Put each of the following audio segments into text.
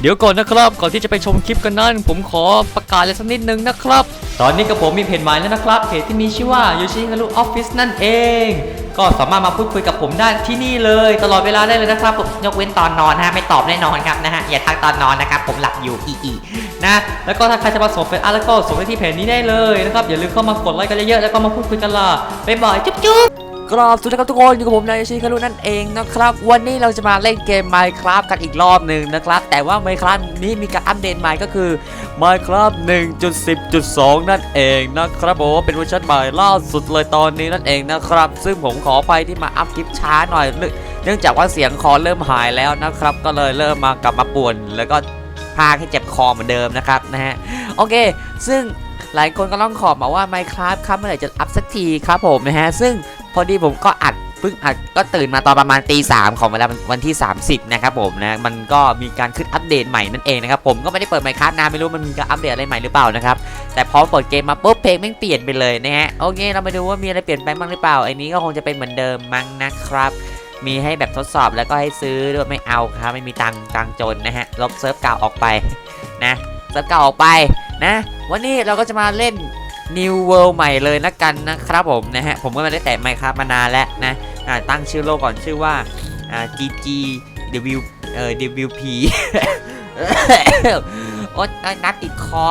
เดี๋ยวก่อนนะครับก่อนที่จะไปชมคลิปกันนั้น ผมขอประกาศอะไรสักนิดนึงนะครับ ตอนนี้กับผมมีเพจใหม่แล้วนะครับเพจที่มีชื่อว่า Yoshi Haru Office นั่นเอง ก็สามารถมาพูดคุยกับผมได้ที่นี่เลย ตลอดเวลาได้เลยนะครับยกเว้นตอนนอนนะฮะไม่ตอบแน่นอนครับนะฮะอย่าทักตอนนอนนะครับผมหลับอยู่อีอีนะแล้วก็ถ้าใครจะมาส่งเฟซอาร์แล้วก็ส่งไปที่เพจนี้ได้เลยนะครับอย่าลืมเข้ามากดไลค์กันเยอะๆแล้วก็มาพูดคุยกันล่ะบ๊ายบายจุ๊บจุ๊บ กราบสวัสดีครับทุกคนอยู่กับผมนายชิคารุนั่นเองนะครับ วันนี้เราจะมาเล่นเกม Minecraft กันอีกรอบหนึ่งนะครับ แต่ว่า Minecraft นี้มีการอัปเดตใหม่ก็คือ Minecraft 1.10.2 นั่นเองนะครับผมเป็นเวอร์ชันใหม่ล่าสุดเลยตอนนี้นั่นเองนะครับ ซึ่งผมขอไปที่มาอัพคลิปช้าหน่อย เนื่องจากว่าเสียงคอเริ่มหายแล้วนะครับ ก็เลยเริ่มมากลับมาป่วน แล้วก็พาให้เจ็บคอเหมือนเดิมนะครับนะฮะโอเค ซึ่งหลายคนก็ร้องขอมาว่า Minecraft ครับเมื่อไหร่จะอัพสักทีครับผมนะฮะซึ่ง พอดีผมก็อัดเพิ่งอัดก็ตื่นมาตอนประมาณตีสามของเวลาวันที่ 30 นะครับผมนะมันก็มีการขึ้นอัปเดตใหม่นั่นเองนะครับผมก็ไม่ได้เปิดไมค์คัสนานไม่รู้มันมีการอัปเดตอะไรใหม่หรือเปล่านะครับแต่พอเปิดเกมมาปุ๊บเพลงแม่งเปลี่ยนไปเลยนะฮะโอเคเรามาดูว่ามีอะไรเปลี่ยนแปลงบ้างหรือเปล่าไอ้นี้ก็คงจะเป็นเหมือนเดิมมั้งนะครับมีให้แบบทดสอบแล้วก็ให้ซื้อด้วยไม่เอาครับไม่มีตังตังจนนะฮะลบเซิร์ฟเก่าออกไปนะเซิร์ฟเก่าออกไปนะ วันนี้เราก็จะมาเล่น New World ใหม่เลยนะกันนะครับผมนะฮะผมก็ไม่ได้แตะไมค์ครับมานานแล้วนะอ่าตั้งชื่อโลกก่อนชื่อว่าอ่า GG W เอ่อ WP โอ๊ยนัดติดคอ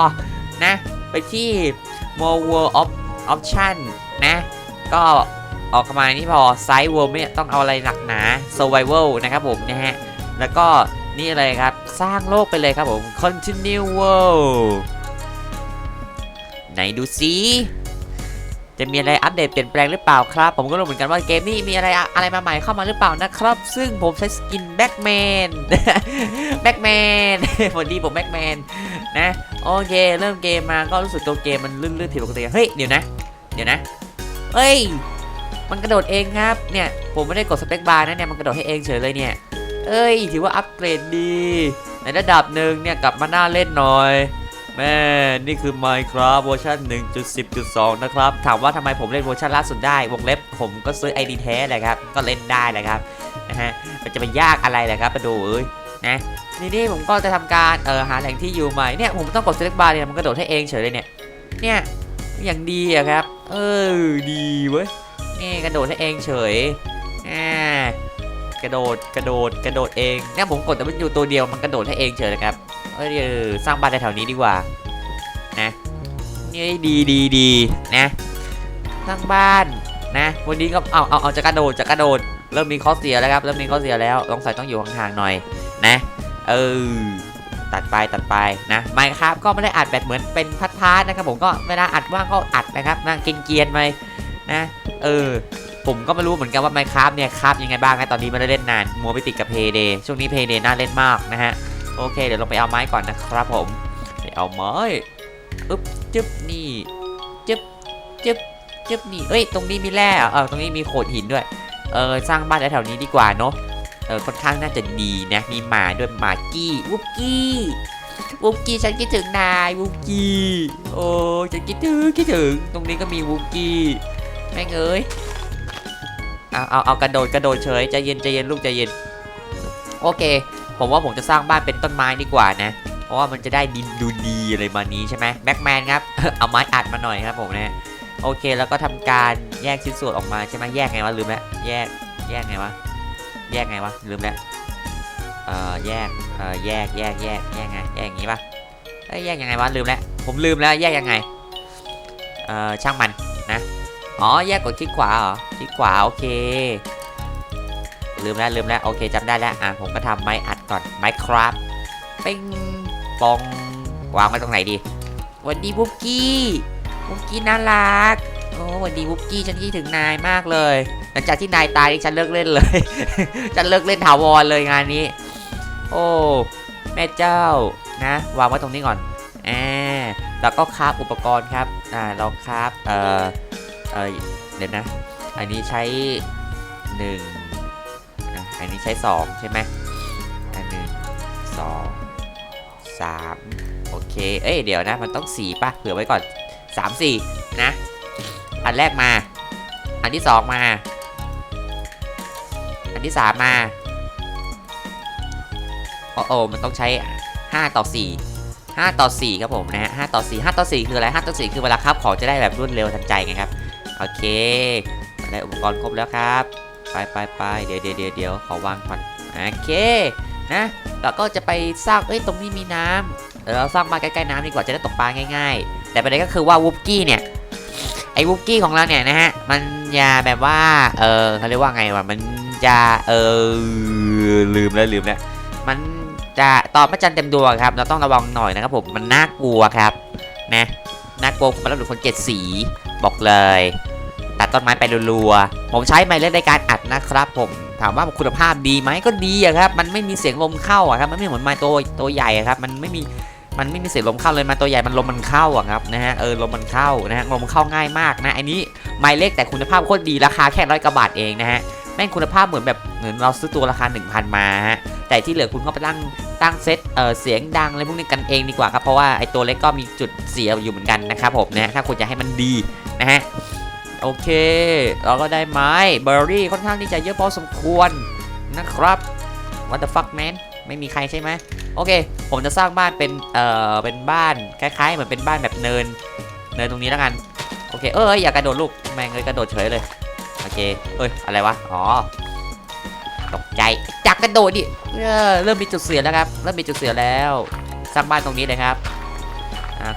นะไปที่ More World of Option นะ ก็ออกมานี่พอ Side World ไม่ต้องเอาอะไรหนักหนา Survival นะครับผมนะฮะ แล้วก็นี่เลยครับ สร้างโลกไปเลยครับผม Continue World ไหนดูซิจะมีอะไรอัปเดตเปลี่ยนแปลงหรือเปล่าครับ ผมก็รู้เหมือนกันว่าเกมนี้มีอะไรอะไรมาใหม่เข้ามาหรือเปล่านะครับ ซึ่งผมใช้สกินแบ็กแมนแบ็กแมนพอดีผมแบ็กแมนนะโอเค เริ่มเกมมาก็รู้สึกตัวเกมมันลื่นๆผิดปกติเฮ้ยเดี๋ยวนะ เดี๋ยวนะเฮ้ย มันกระโดดเองครับเนี่ยผมไม่ได้กดสเปคบาร์นะเนี่ยมันกระโดดให้เองเฉยเลยเนี่ยเอ้ยถือว่าอัปเกรดดี ในระดับหนึ่งเนี่ยกลับมาหน่าเล่นหน่อย แม่นี่คือ Minecraft เวอร์ชัน1.10.2 นะครับ ถามว่าทำไมผมเล่นเวอร์ชันล่าสุดได้วงเล็บผมก็ซื้อ ID แท้แหละครับ ก็เล่นได้แหละครับนะฮะมันจะไปยากอะไรแหละครับมาดูเอ้ยนะนี่นี่ผมก็จะทำการเออหาแหล่งที่อยู่ใหม่เนี่ยผมต้องกด select bar เนี่ยมันกระโดดให้เองเฉยเลยเนี่ยเนี่ยอย่างดีอะครับ เออดีเว้ยนี่กระโดดให้เองเฉยอ่ากระโดดกระโดดกระโดดเองเนี่ยผมกดแต่มันอยู่ตัวเดียวมันกระโดดให้เองเฉยเลยครับ เออเออสร้างบ้านแถวๆนี้ดีกว่า นะนี่ดีดีดีนะ สร้างบ้านนะ วันนี้ก็เอาเอาเอาจะกระโดดจะกระโดด เริ่มมีข้อเสียแล้วครับ เริ่มมีข้อเสียแล้วต้องใส่ต้องอยู่ห่างๆหน่อย นะ เออ ตัดไปตัดไปนะไม่ครับก็ไม่ได้อัดแบบเหมือนเป็นพัดพาร์นะครับ ผมก็เวลาอัดว่างก็อัดนะครับนั่งกินเกียนๆไปนะ เออผมก็ไม่รู้เหมือนกันว่า Minecraft เนี่ยครับยังไงบ้างนะตอนนี้ไม่ได้เล่นนานมัวไปติดกับ Payday ช่วงนี้ Payday น่าเล่นมากนะฮะ โอเค เดี๋ยวลงไปเอาไม้ก่อนนะครับผมไปเอาไม้อึ๊บจึ๊บนี่จึ๊บจึ๊บจึ๊บนี่เอ้ย ตรงนี้มีแร่เออตรงนี้มีโขดหินด้วย เออ สร้างบ้านแถวๆนี้ดีกว่าเนาะ เออ ค่อนข้างน่าจะดีนะ มีหมาด้วยหมากี้ วุกกี้วุกกี้ฉันคิดถึงนายวุกกี้โอ้ฉันคิดถึงคิดถึง ตรงนี้ก็มีวุกกี้แม่งเอ้ยเอาเอาเอากระโดดกระโดดเฉยใจเย็นใจเย็นลูกใจเย็น โอเค ผมว่าผมจะสร้างบ้านเป็นต้นไม้ดีกว่านะ เพราะว่ามันจะได้ดินดูดีอะไรมานี้ใช่ไหมแบ็กแมนครับ เอาไม้อัดมาหน่อยครับผมนะ โอเคแล้วก็ทำการแยกชิ้นส่วนออกมาใช่ไหมแยกไงวะลืมแล้วแยกแยกไงวะแยกไงวะลืมแล้วเอ่อแยกเอ่อแยกแยกแยกแยกไงแยกอย่างงี้ปะเอ้ยแยกยังไงวะลืมแล้วผมลืมแล้วแยกยังไงเอ่อช่างมันนะอ๋อแยกกดคลิกขวาเหรอคลิกขวาโอเค ลืมแล้วลืมแล้วโอเคจำได้แล้วอะผมก็ทำไม้อัดก่อนไม้ครับปิ้งปองวางไว้ตรงไหนดีสวันดีบุกกี้บุกกี้น่ารักโอ้สวันดีบุกกี้ฉันคิดถึงนายมากเลย หลังจากที่นายตายฉันเลิกเล่นเลย ฉันเลิกเล่นถาวรเลยงานนี้ โอ้แม่เจ้านะ วางไว้ตรงนี้ก่อนอ่าแล้วก็คราฟอุปกรณ์ครับอ่าเราคราฟเอ่อเอ่อเดี๋ยวนะ อันนี้ใช้หนึ่ง อันนี้ใช้ 2 ใช่ไหมอันหนึ่งสองสามโอเค เอ้ยเดี๋ยวนะ มันต้อง4ป่ะเผื่อไว้ก่อน3 4นะ อันแรกมา อันที่2มา อันที่3มาโอ้โอ้มันต้องใช้5ต่อ4 5ต่อ4ครับผมนะฮะ5ต่อ4 5ต่อ4คืออะไร5ต่อ4คือเวลาครับของจะได้แบบรวดเร็วทันใจไงครับ โอเคได้อุปกรณ์ครบแล้วครับ ไปไปไปเดี๋ยวเดี๋ยวเดี๋ยวขอวางก่อนโอเคนะเราก็จะไปสร้างเอ้ยตรงนี้มีน้ำเดี๋ยวเราสร้างมาใกล้ๆน้ำดีกว่าจะได้ตกปลาง่าย ๆ แต่ประเด็นก็คือว่าวูฟกี้เนี่ยไอ้วูฟกี้ของเราเนี่ยนะฮะมันจะแบบว่าเออเขาเรียกว่าไงวะมันจะเออลืมแล้วลืมแล้วมันจะตอนพระจันทร์เต็มดวงครับ เราต้องระวังหน่อยนะครับผมมันน่ากลัวครับนะน่ากลัวผมแล้วหรือคนเจ็ดสีบอกเลย ตัดต้นไม้ไปรัวๆ ผมใช้ไมค์เล่นในการอัดนะครับผมถามว่าคุณภาพดีไหมก็ดีอะครับ มันไม่มีเสียงลมเข้าอะครับมันไม่เหมือนไม้ตัวตัวใหญ่ครับ มันไม่มีมันไม่มีเสียงลมเข้าเลยไมาตัวใหญ่มันลมมันเข้าอะครับนะฮะเออลมมันเข้านะฮะลมเข้าง่ายมากนะอันนี้ไมค์เล็กแต่คุณภาพโคตรดีราคาแค่ร้อยกว่าบาทเองนะฮะแม่งคุณภาพเหมือนแบบเหมือนเราซื้อตัวราคา 1,000 มาฮะแต่ที่เหลือคุณก็ไปตั้งตั้งเซตเออเสียงดังอะไรพวกนี้กันเองดีกว่าครับเพราะว่าไอตัวเล็กก็มีจุดเสียอยู่เหมือนกันนะครับผมนะถ้าคุณจะให้มันดีนะฮะ โอเค เราก็ได้ไม้เบอร์รี่ค่อนข้างที่จะเยอะพอสมควรนะครับ What the fuck man ไม่มีใครใช่ไหมโอเค ผมจะสร้างบ้านเป็นเอ่อเป็นบ้านคล้ายๆเหมือนเป็นบ้านแบบเนิน เนินตรงนี้แล้วกันโอเคเอ้ยอย่ากระโดดลูกแม่งเลยกระโดดเฉยเลยโอเคเอ้ยอะไรวะอ๋อตกใจจากกระโดดดิเริ่มมีจุดเสียแล้วครับเริ่มมีจุดเสียแล้ว สร้างบ้านตรงนี้เลยครับ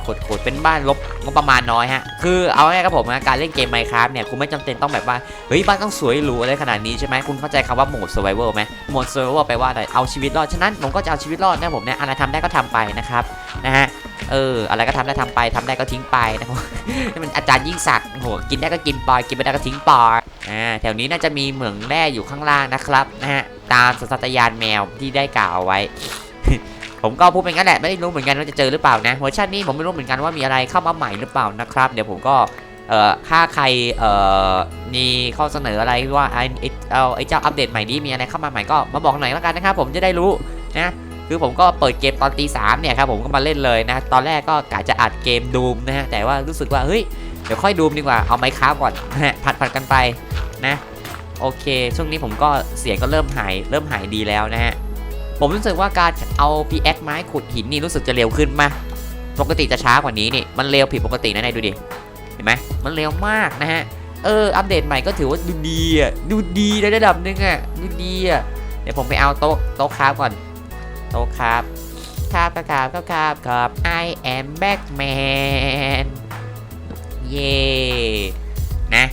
ขดขดเป็นบ้านลบงบประมาณน้อยฮะ คือเอาง่ายครับผมนะการเล่นเกม Minecraft เนี่ยคุณไม่จำเป็นต้องแบบว่า เฮ้ยบ้านต้องสวยหรูอะไรขนาดนี้ใช่ไหมคุณเข้าใจคำว่าโหมด survival ไหมโหมด survival แปลว่าอะไร เอาชีวิตรอด ฉะนั้นผมก็จะเอาชีวิตรอดนะผมเนี่ยอะไรทำได้ก็ทำไปนะครับ นะฮะ เออ อะไรก็ทำได้ทำไปทำได้ก็ทิ้งไปนะครับนี่มันอาจารย์ยิ่งศักดิ์โหกินได้ก็กินปล่อยกินไม่ได้ก็ทิ้งปล่อยอ่า แถวนี้น่าจะมีเหมืองแร่อยู่ข้างล่างนะครับ นะฮะ ตามสัตญาณแมวที่ได้กล่าวเอาไว้ ผมก็พูดเป็นงั้นแหละไม่รู้เหมือนกันว่าจะเจอหรือเปล่านะเวอร์ชันนี้ผมไม่รู้เหมือนกันว่ามีอะไรเข้ามาใหม่หรือเปล่านะครับ เดี๋ยวผมก็เอ่อถ้าใครเอ่อมีข้อเสนออะไรว่าไอ้เอาไอ้เจ้าอัปเดตใหม่นี้มีอะไรเข้ามาใหม่ก็มาบอกหน่อยแล้วกันนะครับผมจะได้รู้นะคือผมก็เปิดเกมตอนตีสามเนี่ยครับผมก็มาเล่นเลยนะ ตอนแรกก็กะจะอัดเกมดูมนะฮะแต่ว่ารู้สึกว่าเฮ้ยเดี๋ยวค่อยดูมดีกว่าเอาไมค์ค้าก่อนนะผัดผัดกันไปนะ โอเค ช่วงนี้ผมก็เสียงก็เริ่มหายเริ่มหายดีแล้วนะฮะ ผมรู้สึกว่าการเอา PX ไม้ขุดหินนี่รู้สึกจะเร็วขึ้นมาปกติจะช้ากว่านี้นี่ มันเร็วผิดปกตินะนายดูดิ เห็นไหมมันเร็วมากนะฮะ เออ อัปเดตใหม่ก็ถือว่าดูดีอะ ดูดีในระดับหนึงอะ ดูดีอะ เดี๋ยวผมไปเอาโต๊ะโต๊ะคราฟก่อน โต๊ะคราฟคราฟคราฟคราฟคราฟครับ I am Batman เย่นะ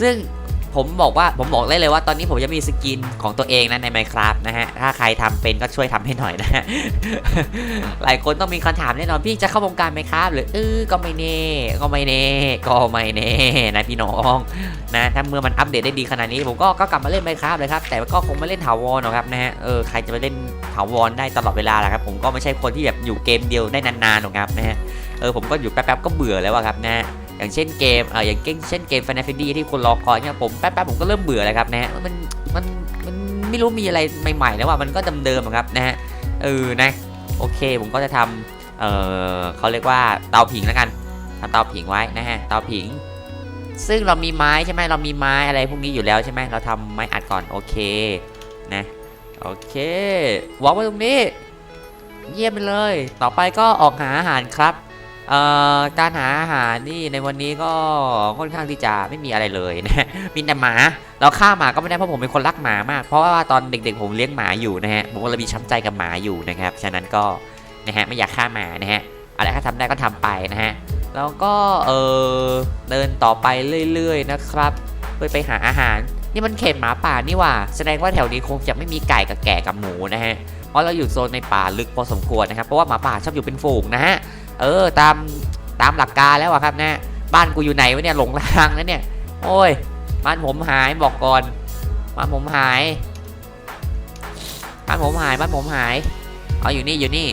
ซึ่ง ผมบอกว่าผมบอกได้เลยว่าตอนนี้ผมจะมีสกินของตัวเองนะใน Minecraft นะฮะ ถ้าใครทำเป็นก็ช่วยทำให้หน่อยนะฮะ หลายคนต้องมีคำถามแน่นอนพี่จะเข้าวงการไหมครับ หรือเออก็ไม่แน่ก็ไม่แน่ก็ไม่แน่นะพี่น้องนะถ้าเมื่อมันอัปเดตได้ดีขนาดนี้ ผมก็ก็กลับมาเล่นไหมครับเลยครับ แต่ก็คงไม่เล่นถาวรหรอกครับนะฮะเออใครจะไปเล่นถาวรได้ตลอดเวลาล่ะครับผมก็ไม่ใช่คนที่แบบอยู่เกมเดียวได้นานๆหรอกครับนะฮะเออผมก็อยู่แป๊บๆก็เบื่อแล้วอะครับนะอย่างเช่นเกมเอออย่างเช่นเกม Final Fantasy ที่คุณรอคอยเนี่ยผมแป๊บๆผมก็เริ่มเบื่อแล้วครับนะฮะมันมันมันไม่รู้มีอะไรใหม่ๆแล้วว่ามันก็เดิมๆครับนะฮะเออนะโอเคผมก็จะทำเออเขาเรียกว่าเตาผิงแล้วกันทำเตาผิงไว้นะฮะเตาผิง ซึ่งเรามีไม้ใช่ไหมเรามีไม้อะไรพวกนี้อยู่แล้วใช่ไหมเราทำไม้อัดก่อนโอเคนะโอเควางไว้ตรงนี้ เยี่ยมไปเลย ต่อไปก็ออกหาอาหารครับ เอ่อการหาอาหารนี่ในวันนี้ก็ค่อนข้างที่จะไม่มีอะไรเลยนะมีแต่หมาเราฆ่าหมาก็ไม่ได้เพราะผมเป็นคนรักหมามาก เพราะว่าตอนเด็กๆผมเลี้ยงหมาอยู่นะฮะผมก็เลยมีช้ำใจกับหมาอยู่นะครับฉะนั้นก็นะฮะไม่อยากฆ่าหมานะฮะอะไรถ้าทำได้ก็ทำไปนะฮะแล้วก็เออเดินต่อไปเรื่อยๆนะครับเพื่อไปหาอาหารนี่มันเขตหมาป่านี่ว่า แสดงว่าแถวนี้คงจะไม่มีไก่กับแกะกับหมูนะฮะเพราะเราอยู่โซนในป่าลึกพอสมควรนะครับเพราะว่าหมาป่าชอบอยู่เป็นฝูงนะฮะ เออตามตามหลักการแล้วอะครับนะบ้านกูอยู่ไหนวะเนี่ยหลงทางแล้วเนี่ยโอ้ยบ้านผมหายบอกก่อนบ้านผมหายบ้านผมหายบ้านผมหายเอาอยู่นี่อยู่นี่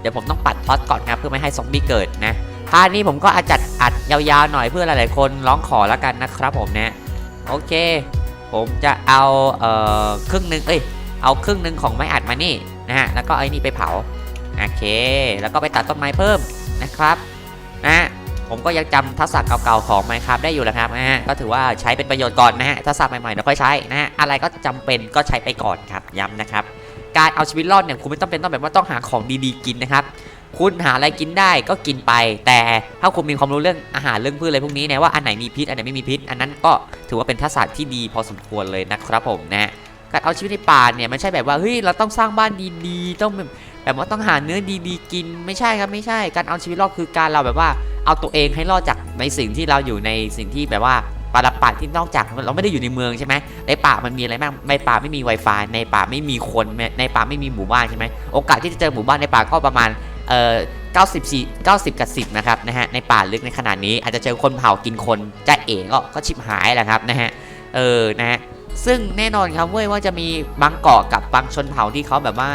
เดี๋ยวผมต้องปัดพอดก่อนครับเพื่อไม่ให้ซอมบี้เกิดนะพาร์ทนี้ผมก็อาจัดอัดยาวๆหน่อยเพื่อหลายๆคนร้องขอแล้วกันนะครับผมนะโอเค ผมจะเอาเอ่อครึ่งหนึ่งเอ้ยเอาครึ่งหนึ่งของไม้อัดมานี่นะฮะแล้วก็ไอ้นี่ไปเผา โอเค แล้วก็ไปตัดต้นไม้เพิ่มนะครับนะผมก็ยังจำทักษะเก่าๆของ Minecraft ได้อยู่แล้วครับนะฮะก็ถือว่าใช้เป็นประโยชน์ก่อนนะฮะทักษะใหม่ๆเดี๋ยวค่อยใช้นะฮะอะไรก็จำเป็นก็ใช้ไปก่อนครับย้ำนะครับ การเอาชีวิตรอดเนี่ยคุณไม่ต้องเป็นต้องแบบว่าต้องหาของดีๆกินนะครับ คุณหาอะไรกินได้ก็กินไป แต่ถ้าคุณมีความรู้เรื่องอาหารเรื่องพืชอะไรพวกนี้นะว่าอันไหนมีพิษอันไหนไม่มีพิษ อันนั้นก็ถือว่าเป็นทักษะที่ดีพอสมควรเลยนะครับผมนะการเอาชีวิตในป่าเนี่ยไม่ใช่แบบว่าเฮ้ยเราต้องสร้างบ้านดีๆ ต้อง แบบว่าต้องหาเนื้อดีๆกินไม่ใช่ครับไม่ใช่ การเอาชีวิตรอดคือการเราแบบว่าเอาตัวเองให้รอดจากในสิ่งที่เราอยู่ในสิ่งที่แบบว่าปาราปัดที่นอกจากเราไม่ได้อยู่ในเมืองใช่ไหมในป่ามันมีอะไรบ้างในป่าไม่มี Wi-Fi ในป่าไม่มีคนในป่าไม่มีหมู่บ้านใช่ไหมโอกาสที่จะเจอหมู่บ้านในป่าก็ประมาณเอ่อ94 90 กับ 10 นะครับนะฮะในป่าลึกในขนาดนี้อาจจะเจอคนเผากินคนจะเอ๋ก็ก็ชิบหายแหละครับนะฮะเออนะฮะซึ่งแน่นอนครับเว้ยว่าจะมีบางเกาะกับบางชนเผ่าที่เขาแบบว่า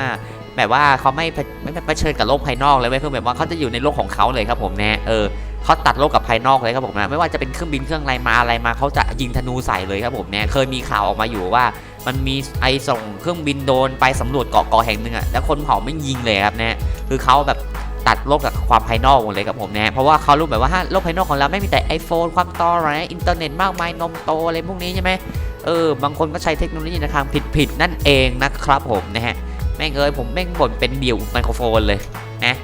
แบบว่าเขาไม่ไม่ไม่เผชิญกับโลกภายนอกเลยเว้ยคือแบบว่าเขาจะอยู่ในโลกของเขาเลยครับผมนะเออเขาตัดโลกกับภายนอกเลยครับผมนะไม่ว่าจะเป็นเครื่องบินเครื่องอะไรมาอะไรมาเขาจะยิงธนูใส่เลยครับผมเนี่ยเคยมีข่าวออกมาอยู่ว่า มันมีไอส่งเครื่องบินโดนไปสำรวจเกาะเกาะแห่งหนึ่งอะแล้วคนเผ่าไม่ยิงเลยครับเนี่ยคือเขาแบบตัดโลกกับความภายนอกหมดเลยครับผมนะเพราะว่าเขารู้แบบว่าถ้าโลกภายนอกของเราไม่มีแต่ iPhone ความต่ออะไรอินเทอร์เน็ตมากมายนมโตอะไรพวกนี้ใช่ไหมเออบางคนก็ใช้เทคโนโลยีในทางผิดๆนั่นเองนะครับผมนะฮะ แม่งเอ้ยผมแม่งบ่นเป็นเดี่ยวไมโครโฟนเลยนะ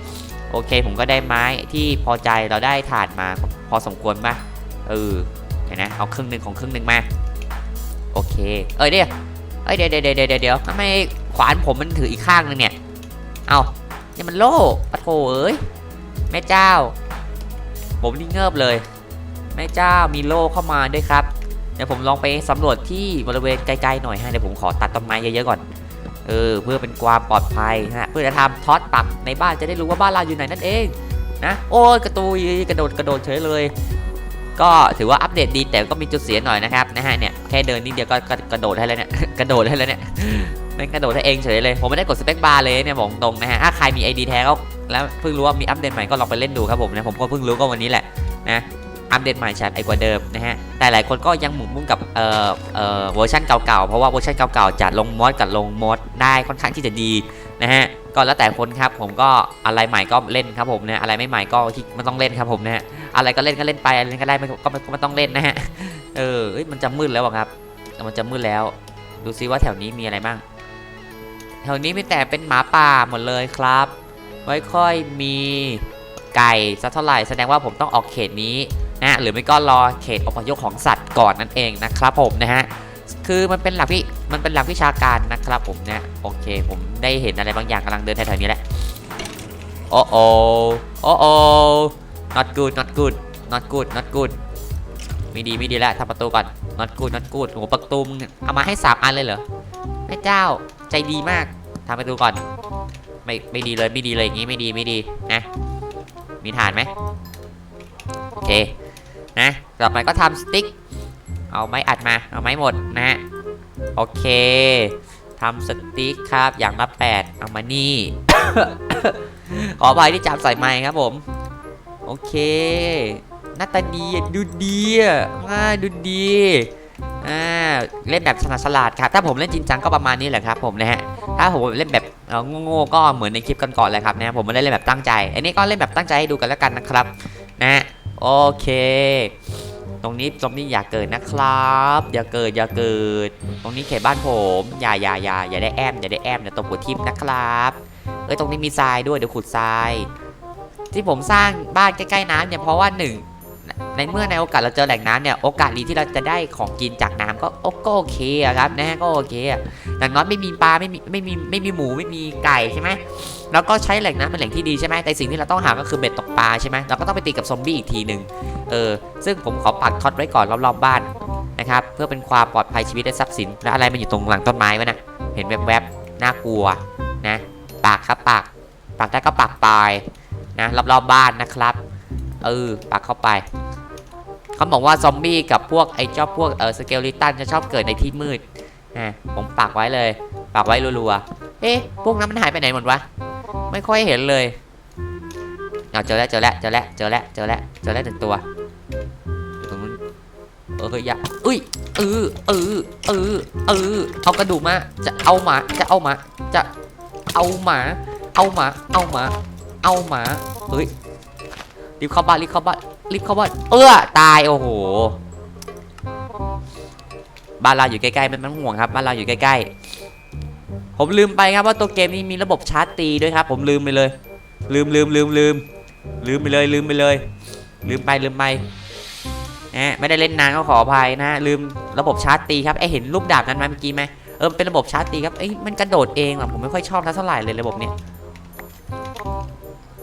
โอเคผมก็ได้ไม้ที่พอใจเราได้ถ่านมาพอสมควรปะเออเห็นนะเอาครึ่งหนึ่งของครึ่งหนึ่งมาโอเค เอ้ยเดี๋ยวเอ้ยเดี๋ยวเดี๋ยวเดี๋ยวเดี๋ยวเดี๋ยวทำไมขวานผมมันถืออีกข้างหนึงเนี่ย เอานี่มันโล่ปะโถเอ้ยแม่เจ้า ผมนี่เงิบเลยแม่เจ้ามีโล่เข้ามาด้วยครับเดี๋ยวผมลองไปสำรวจที่บริเวณไกลๆหน่อยฮะเดี๋ยวผมขอตัดต้นไม้เยอะๆก่อน เออเพื่อเป็นความปลอดภัยฮะเพื่อจะทำท็อตปักในบ้านจะได้รู้ว่าบ้านเราอยู่ไหนนั่นเองนะโอ้ยกระตุยกระโดดกระโดดเฉยเลย ก็ถือว่าอัปเดตดีแต่ก็มีจุดเสียหน่อยนะครับนะฮะเนี่ยแค่เดินนิดเดียวก็กระโดดให้แล้วเนี่ยกระโดดให้แล้วเนี่ยแม่กระโดดให้เองเฉยเลย ผมไม่ได้กดสเปคบาร์เลยเนี่ยบอกตรงนะฮะถ้าใครมี ID แท้ก็แล้วเพิ่งรู้ว่ามีอัปเดตใหม่ก็ลองไปเล่นดูครับผมนะผมก็เพิ่งรู้ก็วันนี้แหละนะ อัปเดตใหม่แชทไอกว่าเดิมนะฮะ แต่หลายคนก็ยังหมุนมุ่งกับเอ่อเอ่อเวอร์ชันเก่าๆ เพราะว่าเวอร์ชันเก่าๆจะลงมอดกับลงมอดได้ค่อนข้างที่จะดีนะฮะ ก็แล้วแต่คนครับผมก็อะไรใหม่ก็เล่นครับผมนะอะไรไม่ใหม่ก็ที่ไม่ต้องเล่นครับผมนะฮะอะไรก็เล่นก็เล่นไปอะไรก็ได้ไม่ก็ไม่ก็ไม่ต้องเล่นนะฮะ เออมันจะมืดแล้วอครับ มันจะมืดแล้ว ดูซิว่าแถวนี้มีอะไรบ้าง แถวนี้มีแต่เป็นหมาป่าหมดเลยครับ ไม่ค่อยมีไก่สักเท่าไหร่แสดงว่าผมต้องออกเขตนี้ นะหรือไม่ก็รอเขตอพยพของสัตว์ก่อนนั่นเองนะครับผมนะฮะคือมันเป็นหลักวิมันเป็นหลักวิชาการนะครับผมเนี่ยโอเค ผมได้เห็นอะไรบางอย่างกำลังเดินแถวๆนี้แหละโอ้โอ้โอ้โอ้ not good not good not good not good ไม่ดีไม่ดีแล้วทำประตูก่อน not good not good โอ้โหประตูมึงเอามาให้สามอันเลยเหรอแม่เจ้าใจดีมากทำประตูก่อน ไม่ไม่ดีเลยไม่ดีเลยอย่างงี้ไม่ดีไม่ดีนะมีฐานไหมโอเค นะต่อไปก็ทำสติ๊ก เอาไม้อัดมา เอาไม้หมดนะฮะ โอเคทำสติ๊กครับอย่างละแปดเอามานี่ ขออภัยที่จับใส่ไม้ครับผม โอเค หน้าตาดีดูดีอะอ่าดูดีอ่าเล่นแบบฉลาดฉลาดครับ ถ้าผมเล่นจริงจังก็ประมาณนี้แหละครับผมนะฮะ ถ้าผมเล่นแบบโง่ๆก็เหมือนในคลิปก่อนๆเลยครับนะผมไม่ได้เล่นแบบตั้งใจ อันนี้ก็เล่นแบบตั้งใจให้ดูกันแล้วกันนะครับ นะ โอเค ตรงนี้ซอมบี้อย่าเกิดนะครับ อย่าเกิดอย่าเกิด ตรงนี้เขตบ้านผมอย่าอย่าอย่าอย่าได้แอมอย่าได้แอมอย่าตกหัวทิมนะครับเอ้ยตรงนี้มีทรายด้วยเดี๋ยวขุดทราย ที่ผมสร้างบ้านใกล้ๆน้ำเนี่ยเพราะว่าหนึ่งในเมื่อในโอกาสเราเจอแหล่งน้ำเนี่ยโอกาสดีที่เราจะได้ของกินจากน้ำก็โอก็โอเคครับนะก็โอเคอย่างน้อยไม่มีปลาไม่มีไม่มีไม่มีหมูไม่มีไก่ใช่ไหม แล้วก็ใช้แหล่งน้ำเป็นแหล่งที่ดีใช่ไหมแต่สิ่งที่เราต้องหาก็คือเบ็ดตกปลาใช่ไหมเราก็ต้องไปตีกับซอมบี้อีกทีหนึ่งเออซึ่งผมขอปักท็อตไว้ก่อนรอบๆบ้านนะครับเพื่อเป็นความปลอดภัยชีวิตและทรัพย์สินแล้วอะไรมันอยู่ตรงหลังต้นไม้วะนะเห็นแวบๆน่ากลัวนะปากครับปากปากได้ก็ปากปลายนะรอบๆบ้านนะครับเออปักเข้าไปเขาบอกว่าซอมบี้กับพวกไอ้เจ้าพวกเออสเกลิตันจะชอบเกิดในที่มืดนะผมปักไว้เลยปักไว้รัวๆเอ๊ะพวกนั้นมันหายไปไหนหมดวะ ไม่ค่อยเห็นเลยเอาเจอแล้วเจอแล้วเจอแล้วเจอแล้วเจอแล้วเจอแล้วหนึ่งตัวตรงนู้นเอออย่าอุ้ยเออเออเออเออเอากระดูกมา จะเอาหมาจะเอาหมาจะเอาหมา เอาหมา เอาหมา เอาหมาเฮ้ยรีบเข้าบ้านรีบเข้าบ้านรีบเข้าบ้านเออตายโอ้โหบ้านเราอยู่ใกล้ๆไม่ต้องห่วงครับบ้านเราอยู่ใกล้ๆ ผมลืมไปครับว่าตัวเกมนี้มีระบบชาร์จตีด้วยครับ ผมลืมไปเลย ลืมลืมลืมลืมลืมไปเลย ลืมไปเลย ลืมไปลืมไปนะไม่ได้เล่นนานก็ขออภัยนะ ลืมระบบชาร์จตีครับไอเห็นรูปดาบนั้นไหมเมื่อกี้ไหมเออเป็นระบบชาร์จตีครับเอ้ยมันกระโดดเองอะผมไม่ค่อยชอบเท่าไหร่เลยระบบเนี้ย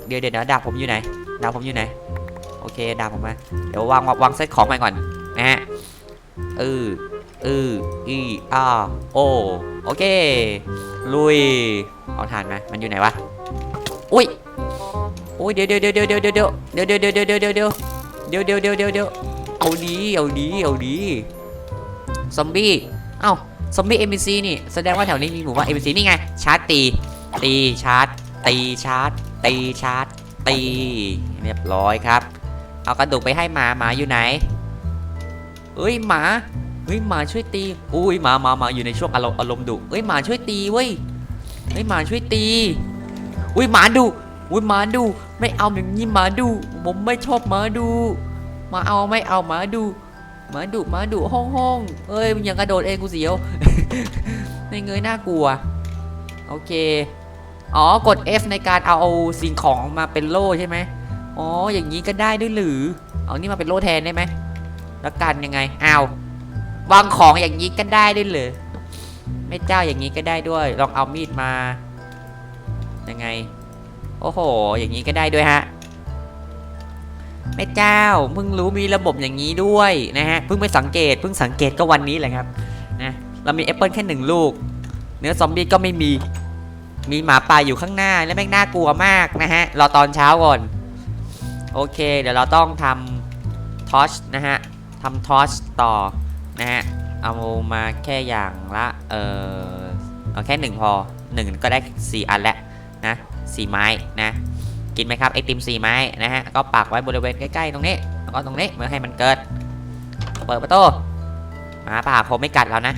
เดี๋ยวเดี๋ยวดาบผมอยู่ไหนดาบผมอยู่ไหนโอเคดาบผมมาเดี๋ยววางวางเซตของไปก่อนนะฮะเออ อืออีอาโอโอเค ลุย เอาฐานมา มันอยู่ไหนวะ อุ้ยโอ้ยเดี๋ยวเดี๋ยวเดี๋ยวเดี๋ยวเดี๋ยวเดี๋ยวเดี๋ยวเดี๋ยวเดี๋ยวเดี๋ยวเดี๋ยวเดี๋ยวเดี๋ยวเดี๋ยวเดี๋ยวเอาดีเอาดีเอาดีซอมบี้ เอ้า ซอมบี้ NPC นี่ แสดงว่าแถวนี้มีหมู่บ้าน NPC นี่ไง ชาร์จตี ตีชาร์จ ตีชาร์จ ตีชาร์จ ตี เรียบร้อยครับ เอากระดูกไปให้หมา หมาอยู่ไหน เอ้ยหมา เฮ้ยหมาช่วยตี อุ้ยหมาหมาหมาอยู่ในช่วงอารมณ์อารมณ์ดุเอ้ยหมาช่วยตีเว้ยเฮ้ยหมาช่วยตี อุ้ยหมาดุอุ้ยหมาดุไม่เอาอย่างนี้หมาดุผมไม่ชอบหมาดุมาเอาไม่เอาหมาดุหมาดุหมาดุห้องห้องเอ้ยมึงยังกระโดดเองกูเสียวในเงยน่ากลัว โอเค อ๋อกด F ในการเอาสิ่งของมาเป็นโล่ใช่ไหมอ๋ออย่างนี้ก็ได้ด้วยหรือ เอานี่มาเป็นโล่แทนได้ไหมแล้วกันยังไงอ้าว วางของอย่างนี้ก็ได้ด้วยเหรอไม่เจ้าอย่างนี้ก็ได้ด้วย ลองเอามีดมา ยังไง โอ้โห อย่างนี้ก็ได้ด้วยฮะแม่เจ้าเพิ่งรู้มีระบบอย่างนี้ด้วยนะฮะเพิ่งไปสังเกตเพิ่งสังเกตก็วันนี้แหละครับนะเรามีแอปเปิลแค่หนึ่งลูก เนื้อซอมบี้ก็ไม่มี มีหมาป่าอยู่ข้างหน้าและแม่งน่ากลัวมากนะฮะรอตอนเช้าก่อน โอเค เดี๋ยวเราต้องทำทอชนะฮะทำทอชต่อ นะฮะ เอามาแค่อย่างละเออเอาแค่หนึ่งพอหนึ่งก็ได้สี่อันแล้วนะสีไม้นะ กินไหมครับไอติมสีไม้นะฮะ ก็ปักไว้บริเวณใกล้ๆตรงนี้แล้วก็ตรงนี้เมื่อให้มันเกิด เปิดประตูหมาป่าคงไม่กัดเรานะ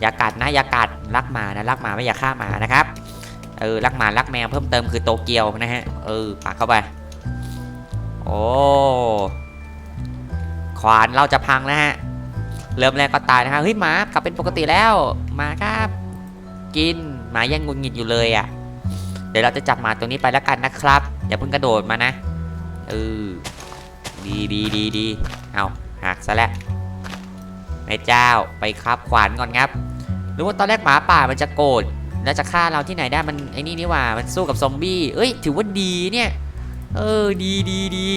อย่ากัดนะอย่ากัดรักหมานะรักหมาไม่อย่าฆ่าหมานะครับเออรักหมารักแมวเพิ่มเติมคือโตเกียวนะฮะเออปักเข้าไปโอ้ขวานเราจะพังนะฮะ เริ่มแรกก็ตายนะฮะเฮ้ยหมากลับเป็นปกติแล้วหมาครับ กินหมายังงุนงิดอยู่เลยอะ เดี๋ยวเราจะจับหมาตัวนี้ไปแล้วกันนะครับ อย่าเพิ่งกระโดดมานะเออดีดีดีดีเอาหักซะแล้วแม่เจ้าไปครับขวานก่อนครับหรือว่าตอนแรกหมาป่ามันจะโกรธแล้วจะฆ่าเราที่ไหนได้มันไอ้นี่นี่ว่ามันสู้กับซอมบี้เอ้ย ถือว่าดีเนี่ยเออดีดีดี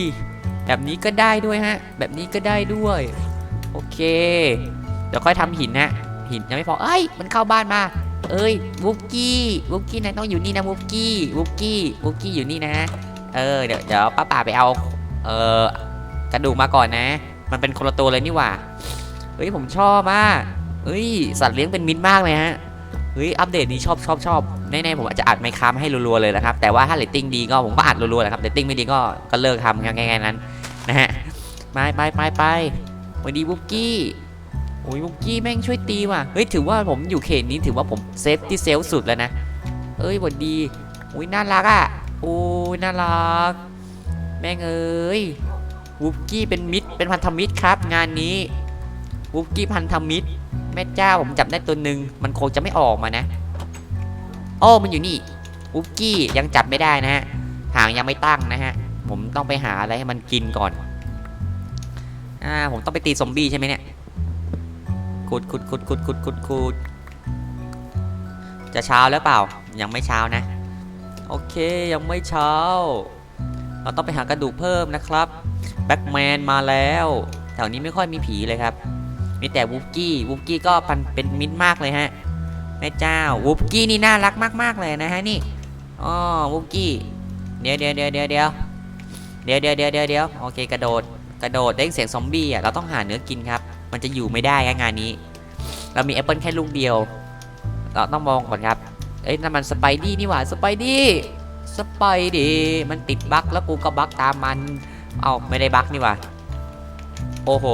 แบบนี้ก็ได้ด้วยฮะ แบบนี้ก็ได้ด้วย โอเค เดี๋ยวค่อยทำหินฮะหินยังไม่พอเอ้ยมันเข้าบ้านมา เอ้ยวุกกี้วุกกี้นายต้องอยู่นี่นะวุกกี้วุกกี้วุกกี้อยู่นี่นะ เออเดี๋ยวเดี๋ยวป้าป่าไปเอาเออกระดูกมาก่อนนะ มันเป็นคนละตัวเลยนี่หว่าเฮ้ยผมชอบมากเฮ้ยสัตว์เลี้ยงเป็นมิตรมากเลยฮะเฮ้ยอัปเดตนี้ชอบชอบชอบแน่ๆผมอาจจะอัดไมค์ค้าให้รัวๆเลยนะครับแต่ว่าถ้าเรตติ้งดีก็ผมก็อัดรัวๆแหละครับเรตติ้งไม่ดีก็ก็เลิกทำแค่ๆนั้นนะฮะไปไปไปไป วันดีวุกกี้โอ้ยบุกกี้แม่งช่วยตีว่ะเฮ้ยถือว่าผมอยู่เขตนี้ถือว่าผมเซฟที่เซลสุดแล้วนะเอ้ยหวัดดีอุ้ยน่ารักอะโอ้ยน่ารัก แม่งเอ้ยวุกกี้เป็นมิตรเป็นพันธมิตรครับ งานนี้วุกกี้พันธมิตร แม่เจ้าผมจับได้ตัวหนึ่งมันคงจะไม่ออกมานะโอ้มันอยู่นี่วุกกี้ยังจับไม่ได้นะฮะหางยังไม่ตั้งนะฮะผมต้องไปหาอะไรให้มันกินก่อน อ่าผมต้องไปตีซอมบี้ใช่ไหมเนี่ยขุดขุดขุดขุดขุดขุดขุดจะเช้าแล้วเปล่า ยังไม่เช้านะ โอเคยังไม่เช้า เราต้องไปหากระดูกเพิ่มนะครับแบ็กแมนมาแล้วแถวนี้ไม่ค่อยมีผีเลยครับ มีแต่วูฟกี้วูฟกี้ก็พันเป็นมิตรมากเลยฮะแม่เจ้าวูฟกี้นี่น่ารักมากๆเลยนะฮะนี่อ๋อวูฟกี้เดี๋ยวเดี๋ยวเดี๋ยวเดี๋ยวเดี๋ยวเดี๋ยวเดี๋ยวเดี๋ยวเดี๋ยวเดี๋ยวโอเคกระโดด กระโดดได้ยินเสียงซอมบี้อะเราต้องหาเนื้อกินครับ มันจะอยู่ไม่ได้งานนี้ เรามีแอปเปิลแค่ลูกเดียว เราต้องมองก่อนครับ เอ้ยนั่นมันสไปดี้นี่หว่าสไปดี้สไปดี้มันติดบั๊กแล้วกูก็บั๊กตามมัน เอ้าไม่ได้บั๊กนี่หว่าโอ้โห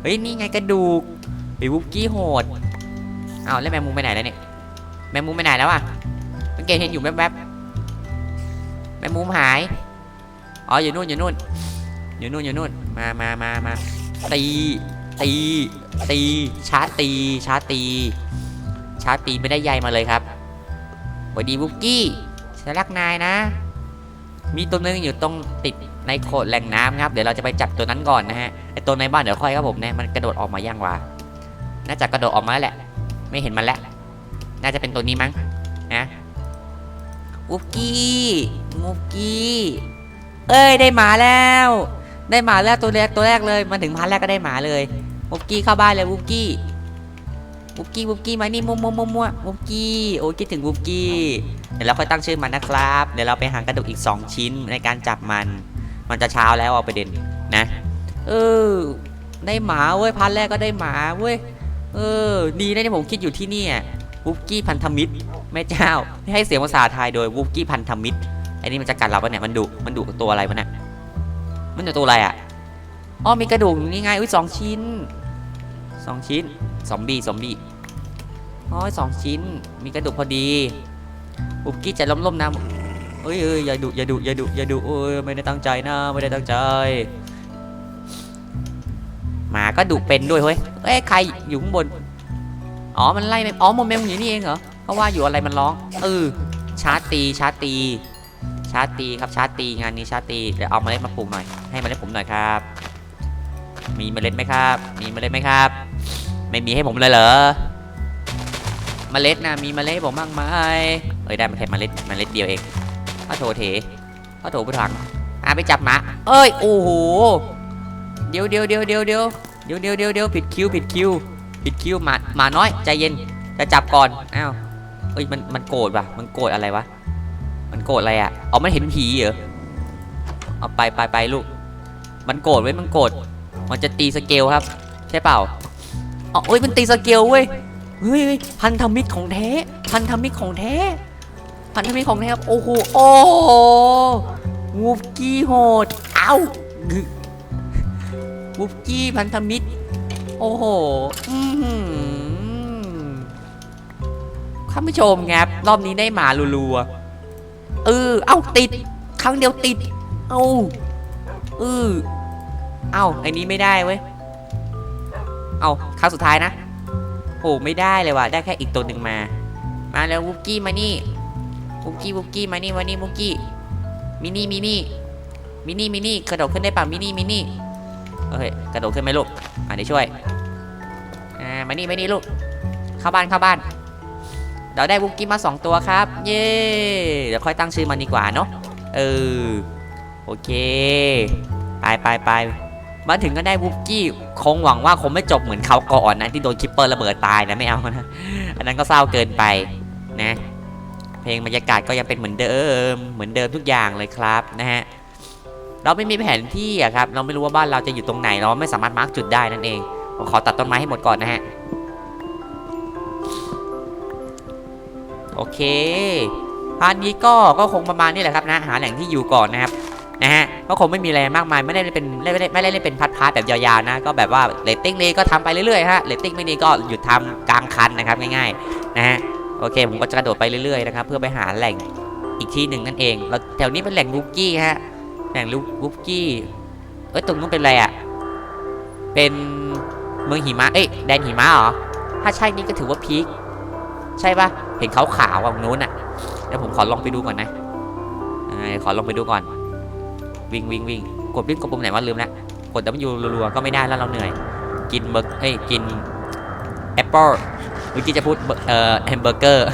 เฮ้ยนี่ไงกระดูกไอ้วุกกี้โหดเอาแล้วแมงมุมไปไหนแล้วเนี่ยแมงมุมไปไหนแล้วอะสังเกตเห็นอยู่แวบๆแมงมุมหายอ๋ออยู่นู่นอยู่นู่น อยู่นู่นอยู่นู่นมามามามาตีตี ตีชาร์จตีชาร์จตี ชาร์จตีไม่ได้ใยมาเลยครับสวัสดีบุกกี้ฉันรักนายนะ มีตัวหนึงอยู่ตรงติดในโขดแหล่งน้ำครับ เดี๋ยวเราจะไปจับตัวนั้นก่อนนะฮะไอตัวในบ้านเดี๋ยวค่อยครับผมเนี่ยมันกระโดดออกมายังวะน่าจะกระโดดออกมาแล้วแหละ ไม่เห็นมันแล้วน่าจะเป็นตัวนี้มั้งนะบุกกี้บุกกี้ เอ้ยได้หมาแล้ว ได้หมาแล้วตัวแรกตัวแรกเลยมาถึงพันแรกก็ได้หมาเลยบุกกี้เข้าบ้านเลยบุกกี้บุกกี้บุกกี้มานี่มั่วมั่วมั่วมั่วบุกกี้โอ้ยคิดถึงบุกกี้เดี๋ยวเราค่อยตั้งชื่อมันนะครับ เดี๋ยวเราไปหากระดูกอีก 2 ชิ้นในการจับมัน มันจะเช้าแล้วเอาไปเด็นนะ เออ ได้หมาเว้ยพันแรกก็ได้หมาเว้ยเออ ดีนะที่ผมคิดอยู่ที่นี่บุกกี้พันธมิตรแม่เจ้าให้เสียงภาษาไทยโดยบุกกี้พันธมิตรไอ้นี่มันจะกัดเราปะเนี่ยมันดุมันดุตัวอะไรวะเนี่ย มันจะตัวอะไรอะอ๋อมีกระดูกนี่ไงอุ้ยสองชิ้นสองชิ้นซอมบี้ซอมบีอ๋อสองชิ้น มีกระดูกพอดีอุบกี้ใจล้มๆนะเอ้ยเอ้ยอย่าดุอย่าดุอย่าดุอย่าดุโอ้ยไม่ได้ตั้งใจนะไม่ได้ตั้งใจหมาก็ดุเป็นด้วยเฮ้ยเอ้ยใครอยู่ข้างบนอ๋อมันไล่อ๋อโมเมมอยู่นี่เองเหรอเพราะว่าอยู่อะไรมันร้องเออชาร์ตีชาร์ตี ชาตีครับชาตีงานนี้ชาตีเดี๋ยวเอาเมล็ดมาปลูกหน่อย ให้เมล็ดผมหน่อยครับ มีเมล็ดไหมครับ มีเมล็ดไหมครับ ไม่มีให้ผมเลยเหรอเมล็ดนะมีเมล็ดผมบ้างไหมเอ้ยได้มาแค่เมล็ดเมล็ดเดียวเองอ้าโถเถอ้าโถผู้ถังอะไปจับหมาเอ้ยโอ้โหเดี๋ยวเดี๋ยวเดี๋ยวเดี๋ยวเดี๋ยวเดี๋ยวเดี๋ยวเดี๋ยวเดี๋ยวผิดคิวผิดคิวผิดคิวหมาหมาน้อยใจเย็นจะจับก่อนอ้าวเอ้ยมันมันโกรธว่ะมันโกรธอะไรวะ มันโกรธอะไรอะอ๋อมันเห็นผีเหรอเอาไปไปไปลูก มันโกรธเว้ยมันโกรธมันจะตีสเกลครับ ใช่เปล่าอ๋อเอ้ยมันตีสเกลเว้ยเฮ้ยพันธมิตรของแท้ พันธมิตรของแท้ พันธมิตรของแท้ครับโอ้โหโอ้โหวูฟกี้โหดเอ้าวูฟกี้พันธมิตร โอ้โหอือหือท่านผู้ชมครับรอบนี้ได้หมารัวๆ เออ เอ้าติด ครั้งเดียวติด เอ้าเออเอ้าไอ้นี้ไม่ได้เว้ย เอาครั้งสุดท้ายนะ โอ้ไม่ได้เลยว่ะ ได้แค่อีกตัวหนึ่งมา มาแล้ววุกกี้มานี่วุกกี้วุกกี้มานี่มานี่วุกกี้มินี่มินี่มินี่มินี่กระโดดขึ้นได้ป่ะมินี่มินี่โอเคกระโดดขึ้นไหมลูก อะเดี๋ยวช่วย อ่ามานี่มานี่ลูก เข้าบ้านเข้าบ้าน เราได้วุกกี้มาสองตัวครับ เย้เดี๋ยวค่อยตั้งชื่อมันดีกว่าเนาะเออโอเค ไปไปไปมาถึงก็ได้วุกกี้คงหวังว่าคงไม่จบเหมือนเขาก่อนนะที่โดนคิปเปอร์ระเบิดตายนะไม่เอานะอันนั้นก็เศร้าเกินไปนะ เพลงบรรยากาศก็ยังเป็นเหมือนเดิม เหมือนเดิมทุกอย่างเลยครับนะฮะเราไม่มีแผนที่อะครับ เราไม่รู้ว่าบ้านเราจะอยู่ตรงไหนเราไม่สามารถมาร์กจุดได้นั่นเองผมขอตัดต้นไม้ให้หมดก่อนนะฮะ เคพาร์ทนี้ก็ก็คงประมาณนี้แหละครับนะหาแหล่งที่อยู่ก่อนนะครับนะฮะก็คงไม่มีอะไรมากมายไม่ได้เป็นไม่ได้ไม่ได้เล่นเป็นพาร์ทพาร์ทแบบยาวๆนะก็แบบว่าเรตติ้งดีก็ทำไปเรื่อยๆฮะเรตติ้งไม่ดีก็หยุดทำกลางคันนะครับง่ายๆนะฮะโอเคผมก็จะกระโดดไปเรื่อยๆนะครับเพื่อไปหาแหล่งอีกที่หนึ่งนั่นเองแล้วแถวนี้เป็นแหล่งลูกี้ฮะแหล่งลูกลูกกี้เอ้ยตรงนู้นเป็นอะไรอะเป็นเมืองหิมะเอ้ยแดนหิมะเหรอถ้าใช่นี่ก็ถือว่าพีค ใช่ปะเห็นเขาวๆอะตรงนู้นอะเดี๋ยวผมขอลองไปดูก่อนนะขอลองไปดูก่อน วิ่งวิ่งวิ่งกดวิ่งกดปุ่มไหนว่าลืมแล้วกด W รัวๆก็ไม่ได้แล้วเราเหนื่อย กินเบอร์เอ้ยกินแอปเปิลเมื่อกี้จะพูดเบอร์เอ่อแฮมเบอร์เกอร์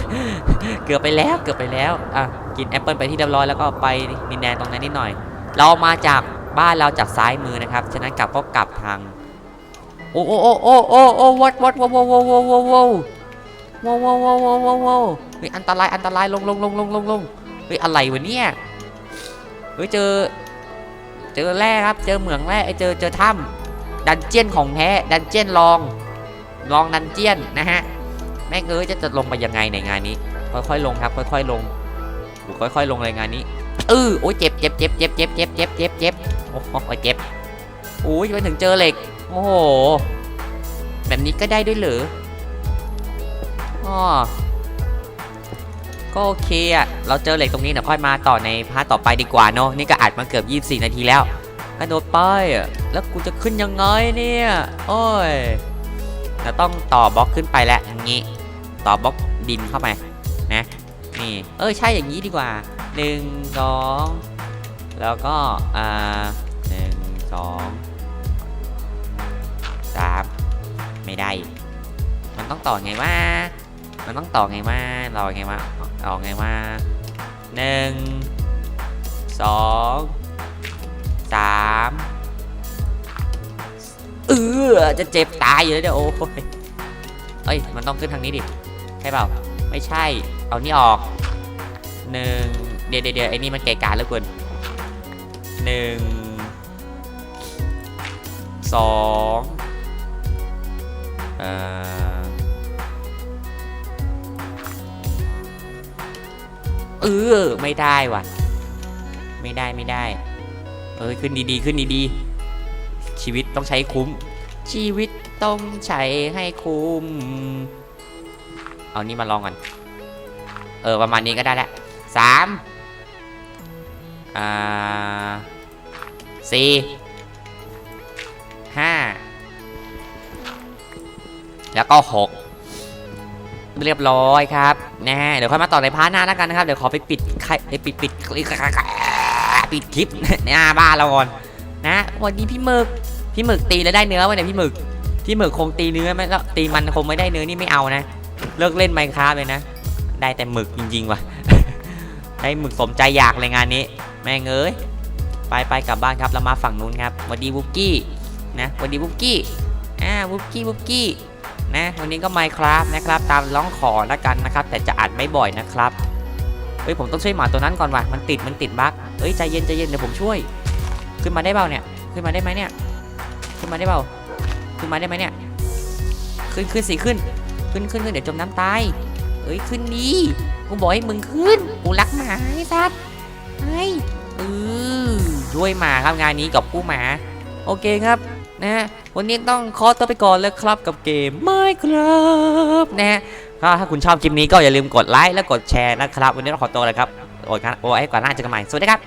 เกือบไปแล้วเกือบไปแล้วอะกินแอปเปิลไปที่เรียบร้อยแล้วก็ไปดินแดนตรงนั้นนิดหน่อย เรามาจากบ้านเราจากซ้ายมือนะครับ ฉะนั้นกลับก็กลับทาง โอ้โอ้โอ้โอ้โอ้โอ้วัดวัดวัดวัดวัดวัด ว้าวว้าวว้าวว้าวว้าวเฮ้ยอันตรายอันตรายลงลงลงลงลงลงเฮ้ยอะไรวะเนี่ยเฮ้ยเจอ เจอแร่ครับ เจอเหมืองแร่ไอเจอเจอถ้ำดันเจียนของแท้ดันเจียนลอง ลองดันเจียนนะฮะแม่งเอ้ยจะจะลงไปยังไงในงานนี้ ค่อยๆลงครับ ค่อย ๆ ลงอ้ค่อย ๆ ลงเลยงานนี้เออโอ้ยเจ็บเจ็บเจ็บเจ็บเจ็บเจ็บเจ็บเจ็บเจ็บโอ้โหเจ็บโอ้ยไปถึงเจอเหล็ก โอ้โหแบบนี้ก็ได้ด้วยเหรอ ก็โอเคอะเราเจอเหล็กตรงนี้เดี๋ยวค่อยมาต่อในพาร์ทต่อไปดีกว่าเนาะนี่ก็อัดมาเกือบ 24 นาทีแล้วกระโดดไปอะแล้วกูจะขึ้นยังไงเนี่ย โอ้ยเราต้องต่อบล็อกขึ้นไปแล้วอย่างงี้ ต่อบล็อกดินเข้าไปนะนี่เออใช่อย่างนี้ดีกว่าหนึ่งสองแล้วก็อ่าหนึ่งสองสามไม่ได้ มันต้องต่อไงวะ มันต้องต่อไงวะต่อไงวะต่อไงวะหนึ่งสองสามเออจะเจ็บตายอยู่แล้วเนี่ยโอ้ยเอ้ยมันต้องขึ้นทางนี้ดิใช่เปล่าไม่ใช่ เอานี่ออกหนึ่งเดี๋ยวเดี๋ยวไอ้นี่มันเกะกะเหลือเกินหนึ่งสองเอ่อ ออไม่ได้ว่ะ ไม่ได้ไม่ได้ เอ้ยขึ้นดีๆ ขึ้นดีๆ ชีวิตต้องใช้คุ้ม ชีวิตต้องใช้ให้คุ้ม เอานี่มาลองก่อนเออประมาณนี้ก็ได้แล้วสามอ่าสี่ห้าแล้วก็หก เรียบร้อยครับนะฮะเดี๋ยวค่อยมาต่อในพาร์ทหน้าแล้วกันนะครับ เดี๋ยวขอไปปิดไข่ไปปิดปิดปิดคลิปหน้าบ้านเราก่อนนะวันนี้พี่หมึกพี่หมึกตีแล้วได้เนื้อไว้เนี่ยพี่หมึกพี่หมึกคงตีเนื้อไม่แล้วตีมันคงไม่ได้เนื้อนี่ไม่เอานะ เลิกเล่นไมค์ค a f t เลยนะ ได้แต่หมึกจริงๆว่ะได้หมึกสมใจอยากเลยงานนี้ แม่งเอ้ยไปไปกลับบ้านครับเรามาฝั่งนู้นครับวัสดีวุกกี้นะวัสดีวุกกี้อ่าวุกกี้วุกกี้ นะวันนี้ก็ไมค์ค a f t นะครับตามร้องขอแล้วกันนะครับ แต่จะอัดไม่บ่อยนะครับเฮ้ยผมต้องช่วยหมาตัวนั้นก่อนว่ะมันติดมันติดบั๊กเฮ้ยใจเย็นใจเย็นเดี๋ยวผมช่วย ขึ้นมาได้เปล่าเนี่ยขึ้นมาได้ไหมเนี่ยขึ้นมาได้เปล่าขึ้นมาได้ไหมเนี่ยขึ้นขึ้นสิขึ้น ขึ้นขึ้นขึ้นเดี๋ยวจมน้ำตายเอ้ยขึ้นดีกูบอกให้มึงขึ้นกูรักหมาไอ้สัตว์ไอ้เออช่วยหมาครับงานนี้กับผู้หมา โอเคครับ นะฮะวันนี้ต้องขอตัวไปก่อนแล้วครับกับเกมไม่ครับนะฮะถ้าคุณชอบคลิปนี้ก็อย่าลืมกดไลค์และกดแชร์นะครับ วันนี้เราขอตัวเลยครับโอ้ยโอ้ยก่อนหน้าเจอกันใหม่สวัสดีครับ